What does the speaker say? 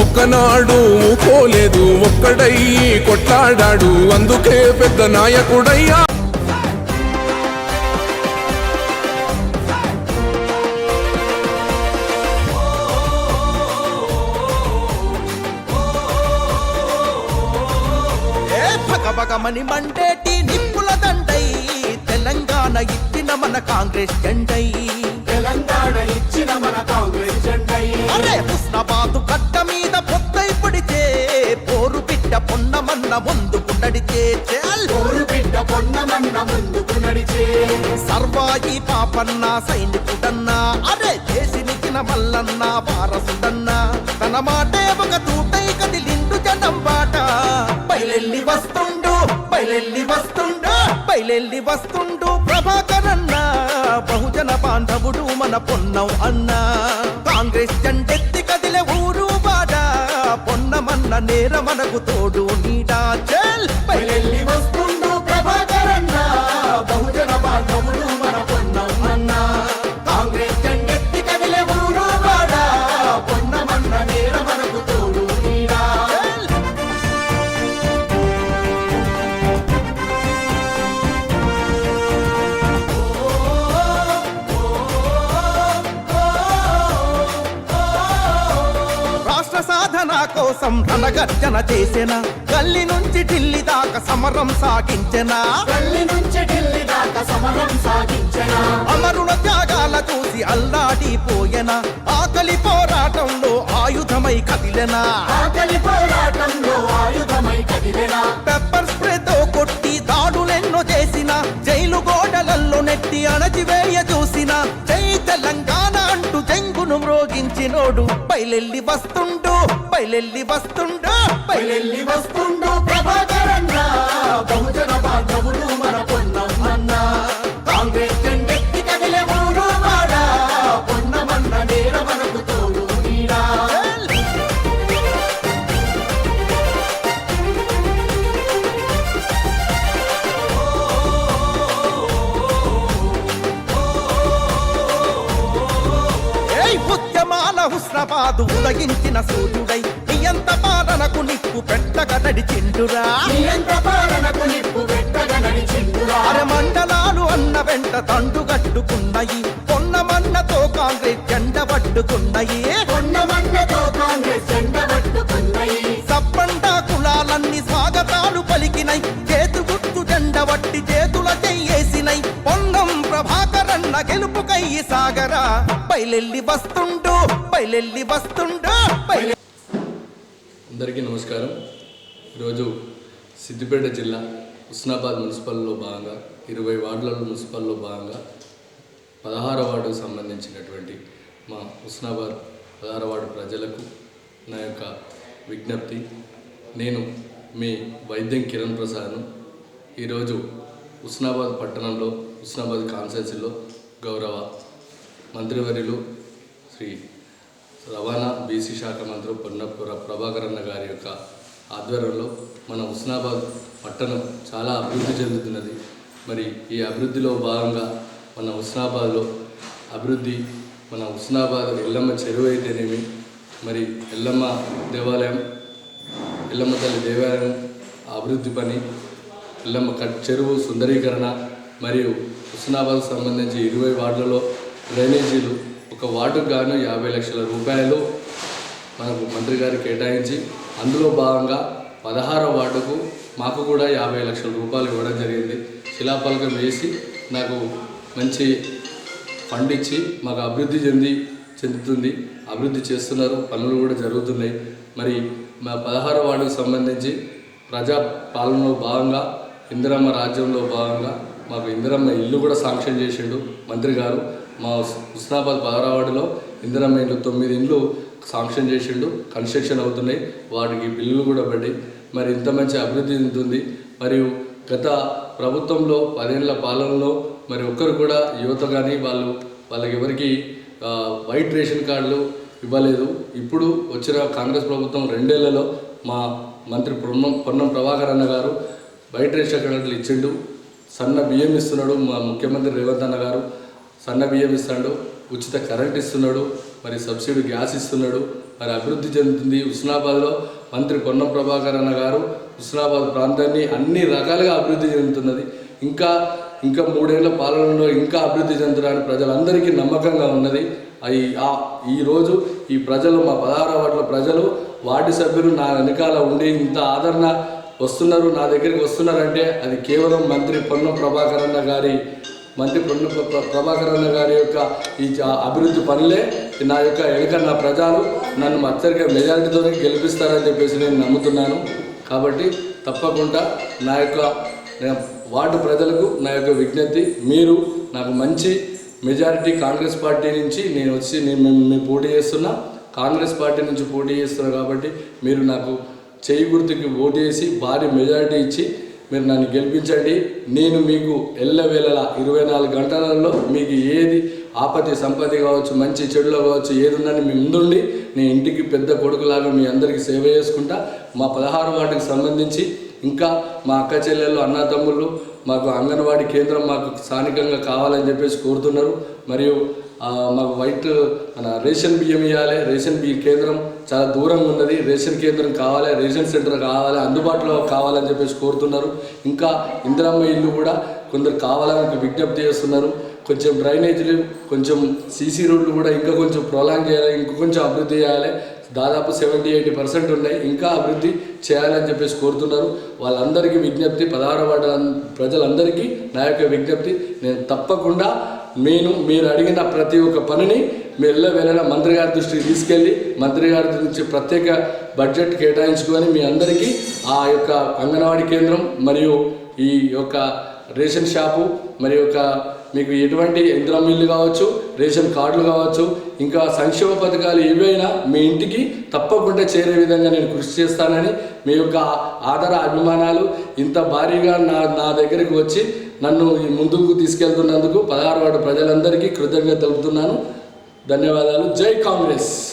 ఒక్కనాడు పోలేదు ఒక్కడై కొట్లాడాడు అందుకే పెద్ద నాయకుడయ్యా. ఏ మండేటి నిప్పుల దండై తెలంగాణ ఇచ్చిన మన కాంగ్రెస్ జెండై. తెలంగాణ ఇచ్చిన మన కాంగ్రెస్ జెండై అరే హుస్నాబాదు గడ్డ మీద పొద్దై పడితే పోరు బిడ్డ పొన్నమన్న ముందుకు నడిచే చేల్. ఊరు బిడ్డ పొన్నమన్న ముందుకు నడిచే. సర్వాయి పాపన్న సైనికుడన్నా అరే నిచ్చిన మల్లన్న వారసుడన్నా. తన మాటే ఒక తూటై కదిలిండు జనం బాట. బయలెల్లి వస్తుండు బయలెల్లి వస్తుండు బయలెల్లి వస్తుండు ప్రభాకరన్న జన బాంధవుడు మన పొన్నం అన్నా. కాంగ్రెస్ జెండెత్తి కదిలే ఊరు బాట పొన్నమన్న నేర మనకు తోడు నీడా. కోసం రణగర్జన చేసిన? గల్లి నుంచి ఢిల్లీ దాకా సమరం సాగించిన? గల్లి నుంచి ఢిల్లీ దాకా సమరం సాగించిన? అమరుల త్యాగాల చూసి అల్లాడిపోయెన ఆకలి పోరాటంలో ఆయుధమై కదిలెన? ఆకలి పోరాటంలో ఆయుధమై కదిలేనా? పెప్పర్ స్ప్రేతో కొట్టి దాడులెన్నో చేసిన? జైలు గోడలల్లో నెట్టి అణచివేయ చూసిన? జై తెలంగాణ అంటూ జంగును మ్రోగించినోడు. బయలెల్లి వస్తుండు బయలెల్లి వస్తుండు బయలెల్లి వస్తుండు. ప్రభాకరన్న బహుజన బాంధవుడు ఉద్యమాల ఉదయించిన సూర్యుడై నియంత పాలనకు నిప్పు పెట్టక నడిచిండురా. అర మండలాలు అన్న వెంట తండు కట్టుకున్నాయి పొన్నమన్నతో కాంగ్రెస్ జెండ పట్టుకున్నాయి పొన్నమన్నతో కాంగ్రెస్ జెండ పట్టుకున్నాయి. సప్పండ కులాలన్నీ స్వాగతాలు పలికినై గెలుపుకై సాగరా. బయలెల్లి వస్తుండు బయలెల్లి వస్తుండు అందరికీ నమస్కారం. ఈరోజు సిద్దిపేట జిల్లా హుస్నాబాద్ మున్సిపల్లో భాగంగా ఇరవై వార్డులలో మున్సిపల్లో భాగంగా పదహార వార్డుకు సంబంధించినటువంటి మా హుస్నాబాద్ పదహార వార్డు ప్రజలకు నా యొక్క విజ్ఞప్తి. నేను మీ వైద్యం కిరణ్ ప్రసాద్ను ఈరోజు హుస్నాబాద్ పట్టణంలో హుస్నాబాద్ కాన్సెన్సీలో గౌరవ మంత్రివర్యులు శ్రీ రవాణా బీసీ శాఖ మంత్రి పొన్నపుర ప్రభాకరన్న గారి యొక్క ఆధ్వర్యంలో మన హుస్నాబాద్ పట్టణం చాలా అభివృద్ధి చెందుతున్నది. మరి ఈ అభివృద్ధిలో భాగంగా మన హుస్నాబాద్లో అభివృద్ధి మన హుస్నాబాద్ ఎల్లమ్మ చెరువు అయితేనేమి మరి ఎల్లమ్మ దేవాలయం ఎల్లమ్మ తల్లి దేవాలయం అభివృద్ధి పని ఎల్లమ్మ కట్ చెరువు సుందరీకరణ మరియు హుస్నాబాద్ సంబంధించి ఇరవై వార్డులలో డ్రైనేజీలు ఒక వార్డుకు గాను యాభై లక్షల రూపాయలు మనకు మంత్రి గారు కేటాయించి అందులో భాగంగా పదహారో వార్డుకు మాకు కూడా యాభై లక్షల రూపాయలు ఇవ్వడం జరిగింది. శిలాఫలకం వేసి నాకు మంచి ఫండ్ ఇచ్చి మాకు అభివృద్ధి చెంది చెందుతుంది. అభివృద్ధి చేస్తున్నారు. పనులు కూడా జరుగుతున్నాయి. మరి మా పదహారో వార్డుకు సంబంధించి ప్రజా పాలనలో భాగంగా ఇందిరమ్మ రాజ్యంలో భాగంగా మాకు ఇందిరమ్మ ఇల్లు కూడా శాంక్షన్ చేసిండు మంత్రి గారు. మా హుస్నాబాద్ పదహారవాడలో ఇందిరమ్మ ఇండ్లు తొమ్మిది ఇండ్లు శాంక్షన్ చేసిండు కన్స్ట్రక్షన్ అవుతున్నాయి వాటికి బిల్లులు కూడా పడ్డాయి. మరి ఇంత మంచి అభివృద్ధి ఉంటుంది. మరియు గత ప్రభుత్వంలో పదేళ్ళ పాలనలో మరి ఒక్కరు కూడా యువత కానీ వాళ్ళు వాళ్ళకి ఎవరికి వైట్ రేషన్ కార్డులు ఇవ్వలేదు. ఇప్పుడు వచ్చిన కాంగ్రెస్ ప్రభుత్వం రెండేళ్ళలో మా మంత్రి పొన్నం పొన్నం ప్రభాకర్ అన్న గారు వైట్ రేషన్ కార్డులు ఇచ్చిండు. సన్న బియ్యం ఇస్తున్నాడు మా ముఖ్యమంత్రి రేవంత్ అన్న గారు. సన్న బియ్యం ఇస్తాడు ఉచిత కరెంట్ ఇస్తున్నాడు మరి సబ్సిడీ గ్యాస్ ఇస్తున్నాడు మరి అభివృద్ధి చెందుతుంది. హుస్నాబాద్లో మంత్రి పొన్నం ప్రభాకర్ అన్న గారు హుస్నాబాద్ ప్రాంతాన్ని అన్ని రకాలుగా అభివృద్ధి చెందుతున్నది. ఇంకా ఇంకా మూడేళ్ళ పాలనలో ఇంకా అభివృద్ధి చెందడానికి ప్రజలందరికీ నమ్మకంగా ఉన్నది. అవి ఆ ఈరోజు ఈ ప్రజలు మా పదహారు వార్డుల ప్రజలు వార్డు సభ్యులు నా వెనకాల ఉండి ఇంత ఆదరణ వస్తున్నారు నా దగ్గరికి వస్తున్నారంటే అది కేవలం మంత్రి పొన్నం ప్రభాకర్ అన్న గారి మంత్రి పొన్నం ప్ర- ప్రభాకర్ అన్న గారి యొక్క ఈ అభివృద్ధి పనులే. నా యొక్క వెనుక నా ప్రజలు నన్ను అత్యధిక మెజారిటీతోనే గెలిపిస్తారని చెప్పేసి నేను నమ్ముతున్నాను. కాబట్టి తప్పకుండా నా యొక్క వార్డు ప్రజలకు నా యొక్క విజ్ఞప్తి మీరు నాకు మంచి మెజారిటీ కాంగ్రెస్ పార్టీ నుంచి నేను వచ్చి నేను మేము పోటీ చేస్తున్నా. కాంగ్రెస్ పార్టీ నుంచి పోటీ చేస్తున్నా కాబట్టి మీరు నాకు చేయి గుర్తుకి ఓటేసి భారీ మెజారిటీ ఇచ్చి మీరు నన్ను గెలిపించండి. నేను మీకు ఎల్లవేళలా ఇరవై నాలుగు గంటలలో మీకు ఏది ఆపతి సంపత్తి కావచ్చు మంచి చెడులో కావచ్చు ఏది ఉందని మీ ముందుండి. నేను ఇంటికి పెద్ద కొడుకులాగా మీ అందరికీ సేవ చేసుకుంటా. మా పదహారు వాటికి సంబంధించి ఇంకా మా అక్క చెల్లెళ్ళు అన్న తమ్ముళ్ళు మాకు అంగన్వాడీ కేంద్రం మాకు స్థానికంగా కావాలని చెప్పేసి కోరుతున్నారు. మరియు మాకు వైట్ మన రేషన్ బియ్యం ఇవ్వాలి రేషన్ బియ్యం కేంద్రం చాలా దూరంగా ఉన్నది రేషన్ కేంద్రం కావాలి రేషన్ సెంటర్ కావాలి అందుబాటులో కావాలని చెప్పేసి కోరుతున్నారు. ఇంకా ఇందిరమ్మ ఇల్లు కూడా కొందరు కావాలని విజ్ఞప్తి చేస్తున్నారు. కొంచెం డ్రైనేజీలు కొంచెం సీసీ రోడ్లు కూడా ఇంకా కొంచెం ప్రొలాంగ్ చేయాలి ఇంకా కొంచెం అభివృద్ధి చేయాలి. దాదాపు సెవెంటీ ఎయిటీ పర్సెంట్ ఉన్నాయి ఇంకా అభివృద్ధి చేయాలని చెప్పేసి కోరుతున్నారు. వాళ్ళందరికీ విజ్ఞప్తి పదహారు వార్డుల ప్రజలందరికీ నా యొక్క విజ్ఞప్తి. నేను తప్పకుండా నేను మీరు అడిగిన ప్రతి ఒక్క పనిని మెల్ల వెళ్ళిన మంత్రి గారి దృష్టికి తీసుకెళ్ళి మంత్రి గారి నుంచి ప్రత్యేక బడ్జెట్ కేటాయించుకొని మీ అందరికీ ఆ యొక్క అంగన్వాడీ కేంద్రం మరియు ఈ యొక్క రేషన్ షాపు మరి యొక్క మీకు ఎటువంటి యంత్రం ఇల్లు కావచ్చు రేషన్ కార్డులు కావచ్చు ఇంకా సంక్షేమ పథకాలు ఏవైనా మీ ఇంటికి తప్పకుండా చేరే విధంగా నేను కృషి చేస్తానని మీ యొక్క ఆదర అభిమానాలు ఇంత భారీగా నా నా దగ్గరికి వచ్చి నన్ను ఈ ముందుకు తీసుకెళ్తున్నందుకు పదహారు వాడు ప్రజలందరికీ కృతజ్ఞత తెలుపుతున్నాను. ధన్యవాదాలు. జై కాంగ్రెస్.